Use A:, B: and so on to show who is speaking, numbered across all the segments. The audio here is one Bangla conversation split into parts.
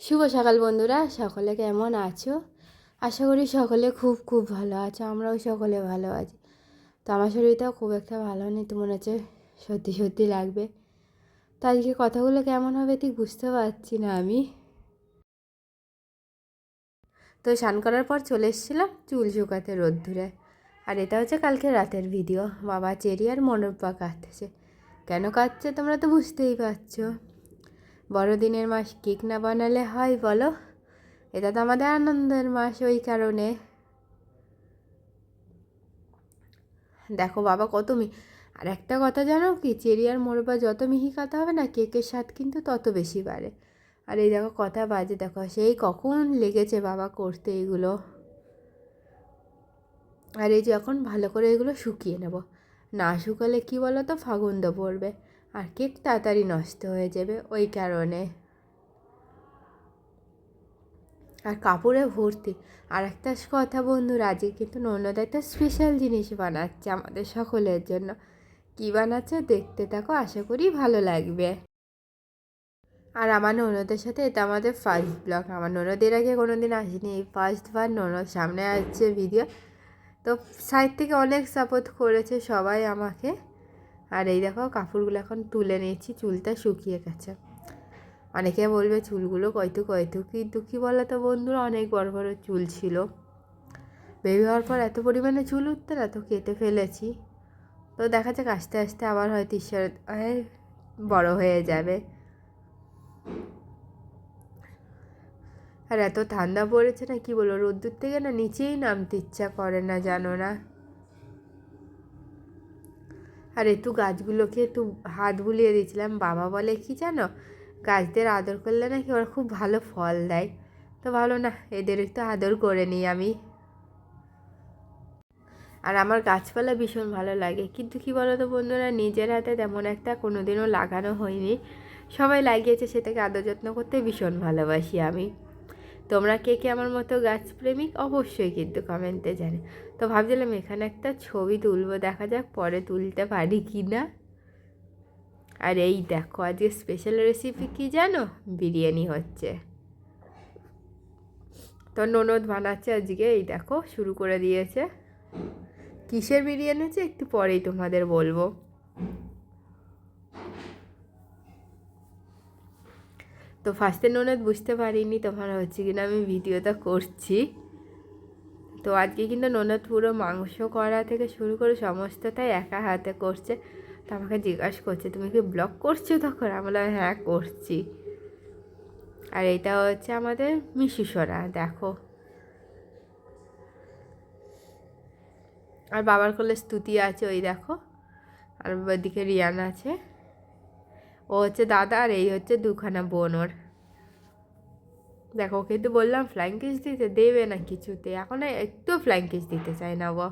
A: শুভ সকাল বন্ধুরা, সকলে কেমন আছো? আশা করি সকলে খুব খুব ভালো আছো, আমরাও সকলে ভালো আছি। তো আমার শরীরটাও খুব একটা ভালো নেই, তো মনে হচ্ছে সত্যি সত্যি লাগবে। তো আজকে কথাগুলো কেমন হবে ঠিক বুঝতে পারছি না আমি। তো স্নান করার পর চলে এসেছিলাম চুল শুকাতে রোদ্দুরে। আর এটা হচ্ছে কালকে রাতের ভিডিও বাবা চেরি আর মনোরপা কাটতেছে কেন কাঁদছে তোমরা তো বুঝতেই পারছ। বড়দিনের মাস কেক না বানালে হয় বলো? এটা তো আমাদের আনন্দের মাস ওই কারণে। দেখো বাবা কত মি, আর একটা কথা জানো কি, চেরি আর মোরবা যত মিহি কাটা হবে না, কেকের স্বাদ কিন্তু তত বেশি বাড়ে। আর এই দেখো কথা বাজে, দেখো সেই কখন লেগেছে বাবা করতে এগুলো। আর এই যে এখন ভালো করে এগুলো শুকিয়ে নেব। না শুকালে কি বলো তো ফাগুন্দ পড়বে। আর কেক তাড়াতাড়ি নষ্ট হয়ে যাবে ওই কারণে। আর কাপড়ে ভর্তি। আর একটা কথা বন্ধুরা আজকে কিন্তু ননদ একটা স্পেশাল জিনিস বানাচ্ছে আমাদের সকলের জন্য। কী বানাচ্ছে দেখতে থাকো, আশা করি ভালো লাগবে। আর আমার ননদের সাথে এটা আমাদের ফার্স্ট ব্লগ আমার ননদের আগে কোনো দিন আসেনি, এই ফার্স্টবার ননদ সামনে আসছে ভিডিও তো সাইড থেকে অনেক সাপোর্ট করেছে সবাই আমাকে। আর এই দেখো কাপড়গুলো এখন তুলে নিয়েছি, চুলটা শুকিয়ে গেছে। অনেকে বলবে চুলগুলো কয়তো কয়তো, কিন্তু কী বলো তো বন্ধুরা, অনেক বড় বড় চুল ছিল। বেবি হওয়ার পর এত পরিমাণে চুল উঠতে না, তো কেটে ফেলেছি। তো দেখা যাক, আস্তে আস্তে আবার হয়তো ঈশ্বর বড় হয়ে যাবে। আর এত ঠান্ডা পড়েছে না, কি বলব, রোদ্দুর থেকে না নিচেই নামতে ইচ্ছা করে না, জানো না। আর একটু গাছগুলোকে একটু হাত বুলিয়ে দিয়েছিলাম। বাবা বলে, কি জানো? গাছদের আদর করলে নাকি ওরা খুব ভালো ফল দেয়। তো ভালো না, এদের একটু আদর করে নিই আমি। আর আমার গাছপালা ভীষণ ভালো লাগে। কিন্তু কি বলো তো বন্ধুরা, নিজের হাতে তেমন একটা কোনো দিনও লাগানো হয়নি। সবাই লাগিয়েছে, সেটাকে আদর যত্ন করতে ভীষণ ভালোবাসি আমি। তোমরা কে কে আমার মতো গাছপ্রেমিক অবশ্যই কিন্তু কমেন্টে জানে। তো ভাবছিলাম এখানে একটা ছবি তুলবো, দেখা যাক পরে তুলতে পারি কি না। আর এই দেখো, আজকে স্পেশাল রেসিপি কি জানো? বিরিয়ানি হচ্ছে। তো ননদ বানাচ্ছে আজকে, এই দেখো, শুরু করে দিয়েছে। কিসের বিরিয়ানি হচ্ছে? একটু পরেই তোমাদের বলব। তো ফার্স্টে ননদ বুঝতে পারিনি তোমার হচ্ছে কিনা আমি ভিডিওটা করছি। তো আজকে কিন্তু ননদ পুরো মাংস করা থেকে শুরু করে সমস্তটাই একা হাতে করছে। তো আমাকে জিজ্ঞাসা করছে, তুমি কি ব্লগ করছ তখন? আমি বললাম হ্যাঁ করছি। আর এটা হচ্ছে আমাদের মিশুসরা দেখো। আর বাবার কোলে স্তুতি আছে, ওই দেখো। আর ওদিকে রিয়ান আছে। ও হচ্ছে দাদা আর এই হচ্ছে দুখানা বোন ওর। দেখো কিন্তু বললাম ফ্লাইং কিস দিতে দেবে না কিছুতে। এখন একটু ফ্লাইং কিস দিতে চায় না ও।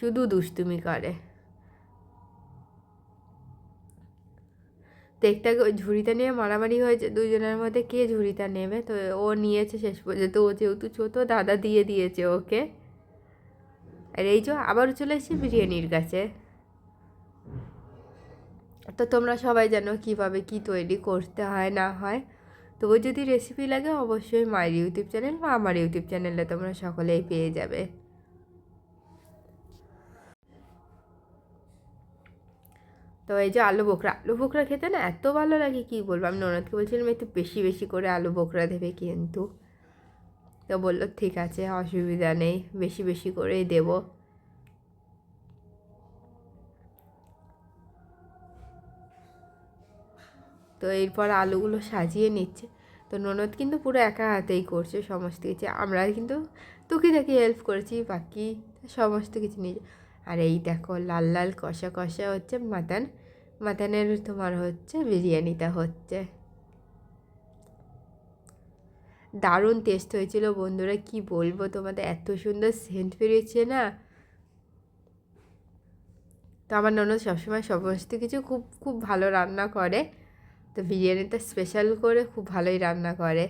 A: শুধু দুষ্টুমি করে। দেখতে ওই ঝুড়িটা নিয়ে মারামারি হয়েছে, দুজনের মধ্যে কে ঝুড়িটা নেবে? তো ও নিয়েছে শেষ পর্যন্ত। ও যেহেতু ছোটো, দাদা দিয়ে দিয়েছে ওকে। আর এই যে আবারও চলে এসেছি বিরিয়ানির কাছে। তো তোমরা সবাই জানো কীভাবে কী তৈরি করতে হয়, না হয়। তবু যদি রেসিপি লাগে অবশ্যই মায়ের ইউটিউব চ্যানেল বা আমার ইউটিউব চ্যানেলে তোমরা সকলেই পেয়ে যাবে। তো এই যে আলু বোকরা আলু বোকরা খেতে না এত ভালো লাগে কী বলব? আমি ননদকে বলছিলাম একটু বেশি বেশি করে আলু বোকরা দেবে কিন্তু। তো বলল, ঠিক আছে, অসুবিধা নেই, বেশি বেশি করেই দেবো। তো এরপর আলুগুলো সাজিয়ে নিচ্ছে। তো ননদ কিন্তু পুরো একা হাতেই করছে সমস্ত কিছু। আমরা কিন্তু তুকি থাকি হেল্প করেছি, বাকি সমস্ত কিছু নিজে আর এই দেখো, লাল লাল কষা কষা হচ্ছে মাতান মাতানের তোমার হচ্ছে বিরিয়ানিটা হচ্ছে। দারুণ টেস্ট হয়েছিল বন্ধুরা, কি বলব তোমাদের, এত সুন্দর সেন্ট বেরিয়েছে না? তো আমার ননদ সবসময় সমস্ত কিছু খুব খুব ভালো রান্না করে। তো বিরিয়ানিটা স্পেশাল করে খুব ভালোই রান্না করে।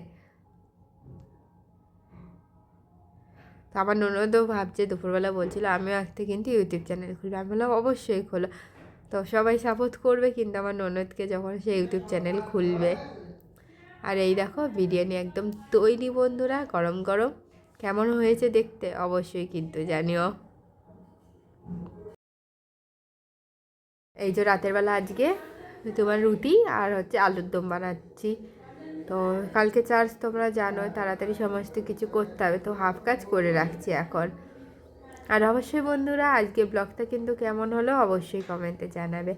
A: তো আমার ননদও ভাবছে, দুপুরবেলা বলছিল, আমিও একটা কিন্তু ইউটিউব চ্যানেল খুলবো। আমি বললাম, অবশ্যই খোলো। তো সবাই সাপোর্ট করবে, কিন্তু আমার ননদকে যখন সে ইউটিউব চ্যানেল খুলবে। আর এই দেখো, বিরিয়ানি একদম তৈরি বন্ধুরা, গরম গরম। কেমন হয়েছে দেখতে অবশ্যই কিন্তু জানিও। এই যে রাতের বেলা আজকে তোমার রুটি আর হচ্ছে আলুর দম বানাচ্ছি। তো কালকে চার্জ তোমরা জানো, তাড়াতাড়ি সমস্ত কিছু করতে হবে, তো হাফ কাজ করে রাখছি এখন। আর অবশ্যই বন্ধুরা আজকে ব্লগটা কিন্তু কেমন হলো অবশ্যই কমেন্টে জানাবে।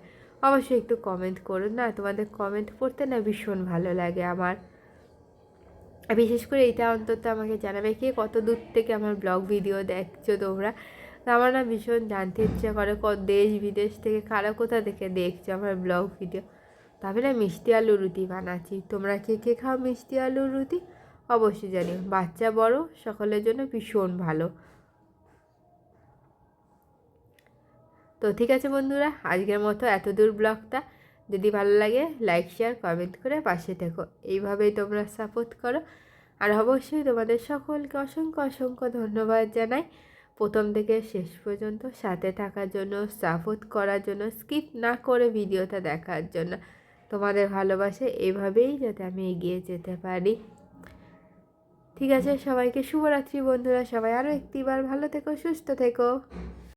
A: অবশ্যই একটু কমেন্ট করুন না, তোমাদের কমেন্ট পড়তে না ভীষণ ভালো লাগে আমার। বিশেষ করে এটা অন্তত আমাকে জানাবে, কে কত দূর থেকে আমার ব্লগ ভিডিও দেখছ তোমরা। আমার না ভীষণ জানতে ইচ্ছা করে দেশ বিদেশ থেকে কারা কোথা থেকে দেখছ আমার ব্লগ ভিডিও তবে না মিষ্টি আলু রুটি বানাচ্ছি। তোমরা কে কে খাও মিষ্টি আলু রুটি? অবশ্যই জানি বাচ্চা বড়, সকলের জন্য ভীষণ ভালো। তো ঠিক আছে বন্ধুরা, আজকের মতো এত দূর ব্লগটা। যদি ভালো লাগে লাইক শেয়ার কমেন্ট করে পাশে থেকো। এইভাবেই তোমরা সাপোর্ট করো। আর অবশ্যই তোমাদের সকলকে অসংখ্য অসংখ্য ধন্যবাদ জানাই। প্রথম থেকে শেষ পর্যন্ত সাথে থাকার জন্য সাপোর্ট করার জন্য স্কিপ না করে ভিডিওটা দেখার জন্য। তোমাদের ভালোবাসে এভাবেই যাতে আমি এগিয়ে যেতে পারি। ঠিক আছে, সবাইকে শুভরাত্রি বন্ধুরা। সবাই আরও একটিবার ভালো থেকো, সুস্থ থেকো।